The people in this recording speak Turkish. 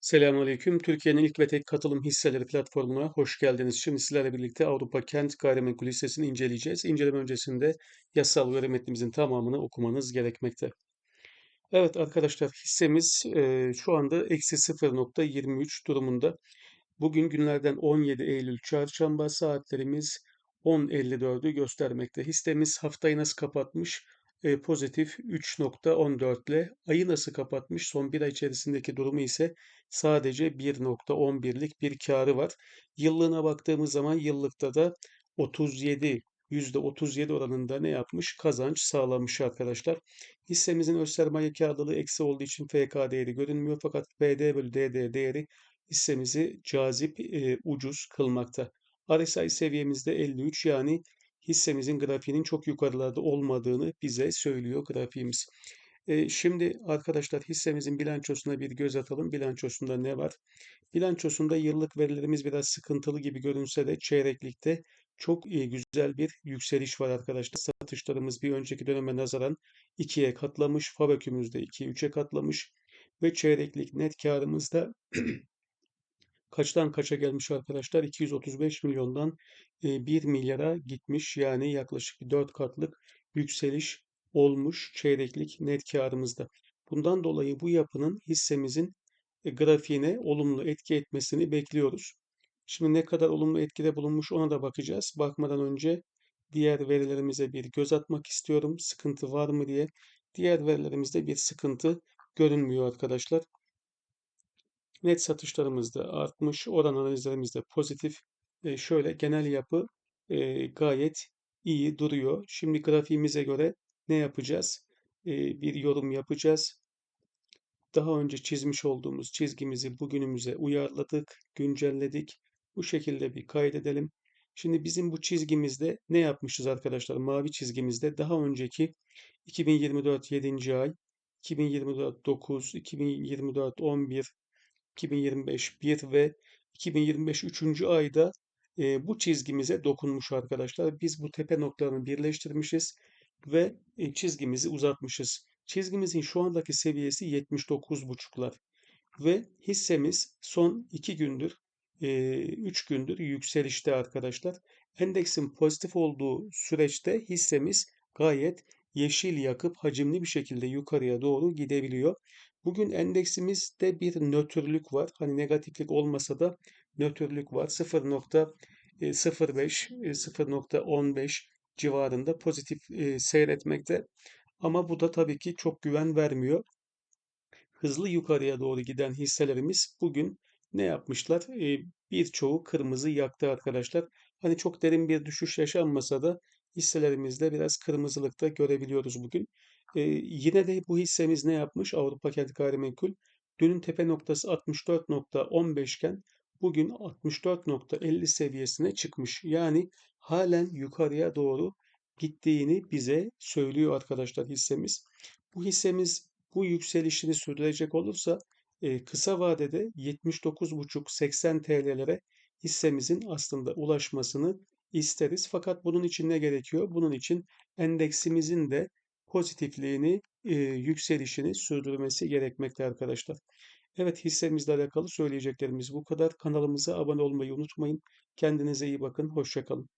Selamünaleyküm. Türkiye'nin ilk ve tek katılım hisseleri platformuna hoş geldiniz. Şimdi sizlerle birlikte Avrupa Kent Gayrimenkul hissesini inceleyeceğiz. İnceleme öncesinde yasal ve metnimizin tamamını okumanız gerekmekte. Evet arkadaşlar hissemiz e, şu anda eksi 0.23 durumunda. Bugün günlerden 17 Eylül çarşamba saatlerimiz 10.54'ü göstermekte. Hissemiz haftayı nasıl kapatmış? E, pozitif 3.14 ile ayı nasıl kapatmış? Son bir ay içerisindeki durumu ise sadece 1.11'lik bir karı var. Yıllığına baktığımız zaman yıllıkta da 37 %37 oranında ne yapmış? Kazanç sağlamış arkadaşlar. Hissemizin öz sermaye kârlılığı eksi olduğu için FK değeri görünmüyor fakat PD bölü DD değeri hissemizi cazip, e, ucuz kılmakta. RSI seviyemizde 53 yani hissemizin grafiğinin çok yukarılarda olmadığını bize söylüyor grafiğimiz. E, şimdi arkadaşlar hissemizin bilançosuna bir göz atalım. Bilançosunda ne var? Bilançosunda yıllık verilerimiz biraz sıkıntılı gibi görünse de çeyreklikte çok iyi, güzel bir yükseliş var arkadaşlar. Satışlarımız bir önceki döneme nazaran 2'ye katlamış. Fabökümüzde 2'ye 3'e katlamış. Ve çeyreklik net karımız da kaçtan kaça gelmiş arkadaşlar? 235 milyondan 1 milyara gitmiş. Yani yaklaşık 4 katlık yükseliş olmuş çeyreklik net karımızda. Bundan dolayı bu yapının hissemizin grafiğine olumlu etki etmesini bekliyoruz. Şimdi ne kadar olumlu etkide bulunmuş ona da bakacağız. Bakmadan önce diğer verilerimize bir göz atmak istiyorum. Sıkıntı var mı diye. Diğer verilerimizde bir sıkıntı görünmüyor arkadaşlar. Net satışlarımız da artmış. Oran analizlerimiz de pozitif. E, şöyle genel yapı e, gayet iyi duruyor. Şimdi grafiğimize göre ne yapacağız? E, bir yorum yapacağız. Daha önce çizmiş olduğumuz çizgimizi bugünümüze uyarladık, güncelledik. Bu şekilde bir kaydedelim. Şimdi bizim bu çizgimizde ne yapmışız arkadaşlar? Mavi çizgimizde daha önceki 2024 7. ay, 2024 9, 2024 11, 2025 1 ve 2025 3. ayda e, bu çizgimize dokunmuş arkadaşlar. Biz bu tepe noktalarını birleştirmişiz ve e, çizgimizi uzatmışız. Çizgimizin şu andaki seviyesi 79,5'lar ve hissemiz son 2 gündür, 3 gündür yükselişte arkadaşlar. Endeksin pozitif olduğu süreçte hissemiz gayet yeşil yakıp hacimli bir şekilde yukarıya doğru gidebiliyor. Bugün endeksimizde bir nötrlük var. Hani negatiflik olmasa da nötrlük var. 0.05, 0.15 civarında pozitif seyretmekte. Ama bu da tabii ki çok güven vermiyor. Hızlı yukarıya doğru giden hisselerimiz bugün ne yapmışlar? E, birçoğu kırmızı yaktı arkadaşlar. Hani çok derin bir düşüş yaşanmasa da hisselerimizde biraz kırmızılıkta görebiliyoruz bugün. E, yine de bu hissemiz ne yapmış? Avrupa Kent Gayrimenkul. Dünün tepe noktası 64.15 iken bugün 64.50 seviyesine çıkmış. Yani halen yukarıya doğru gittiğini bize söylüyor arkadaşlar hissemiz. Bu hissemiz bu yükselişini sürdürecek olursa e, kısa vadede 79,5-80 TL'lere hissemizin aslında ulaşmasını isteriz. Fakat bunun için ne gerekiyor? Bunun için endeksimizin de pozitifliğini, e, yükselişini sürdürmesi gerekmekte arkadaşlar. Evet hissemizle alakalı söyleyeceklerimiz bu kadar. Kanalımıza abone olmayı unutmayın. Kendinize iyi bakın. Hoşçakalın.